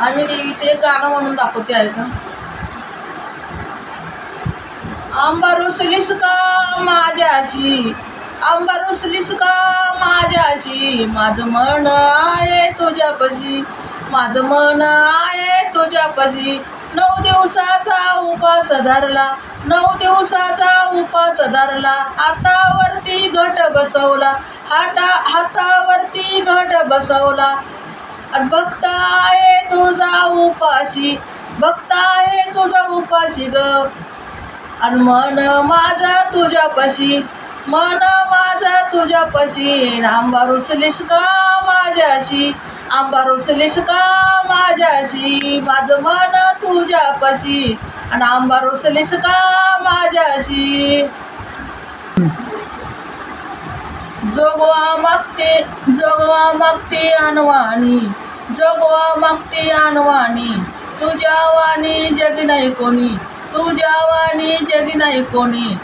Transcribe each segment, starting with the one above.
आम्ही देवीचे गाणं म्हणून दाखवते ऐका. आंबा रुसलीस का माझ्याशी? आंबा रुसलीस का माझ्याशी? माझं मन आहे तुझ्यापाशी. माझं मन आहे तुझ्यापाशी. नऊ दिवसाचा उपास धरला. नऊ दिवसाचा उपास धरला. हातावरती घट बसवला. हाता हातावरती घट बसवला. आणि भक्त तुझा उपाशी बघता आहे तुझा उपाशी ग. आणि मन माझा तुझ्यापाशी मन माझा तुझ्यापाशी आंबा रुसलीस का माझ्याशी? आंबा रुसलीस का माझ्याशी? माझं मन तुझ्यापाशी आणि आंबा रुसलीस का माझ्याशी? जोगवा मागते जोगवा मागते अनवाणी. जोगवा मागती आणवाणी. तुझ्या वाणी जगी नाही कोणी. तुझ्या वाणी जगी नाही कोणी.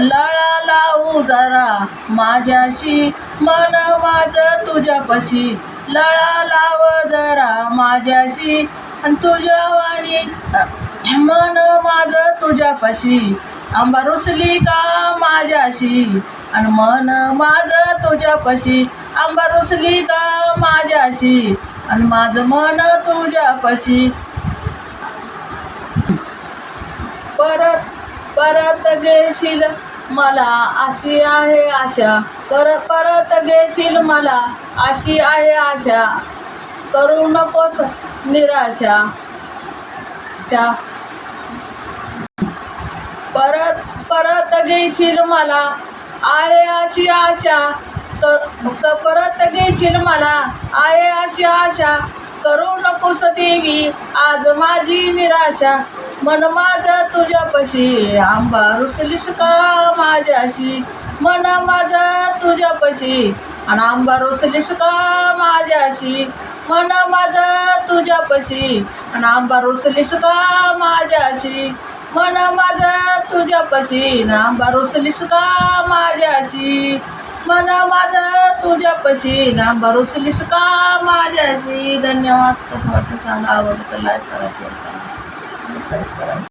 लळा लावू जरा माझ्याशी. मन माझं तुझ्यापाशी. लळा लाव जरा माझ्याशी. आणि तुझ्या वाणी मन माझं तुझ्यापाशी. आंबा रुसली का माझ्याशी? आणि मन माझं तुझ्यापाशी. आंबा रुसली का माझ्याशी? आणि माझं मन तुझ्यापाशी. परत परत घेशील मला अशी आहे आशा. कर परत घेशील मला अशी आहे आशा. करू नकोस निराशा. चा परत परत घेशील मला आहे अशी आशा. तर क- मला आहे अशी आशा करू नकोस देवी आज माझी निराशा. मन माझं तुझ्यापाशी आंबा रुसलीस का माझ्याशी? मन माझं तुझ्यापाशी आणि आंबा रुसलीस का माझ्याशी? मन माझं तुझ्यापाशी आणि आंबा रुसलीस का माझ्याशी? मन माझं तुझ्यापाशी नांबा रुसलीस का माझ्याशी? मन माझं तुझ्यापाशी नांबा रुसलीस का? माझ्याशी धन्यवाद. कसं वाटतं सांगा आवडतं? लाईक करा शेअर करा.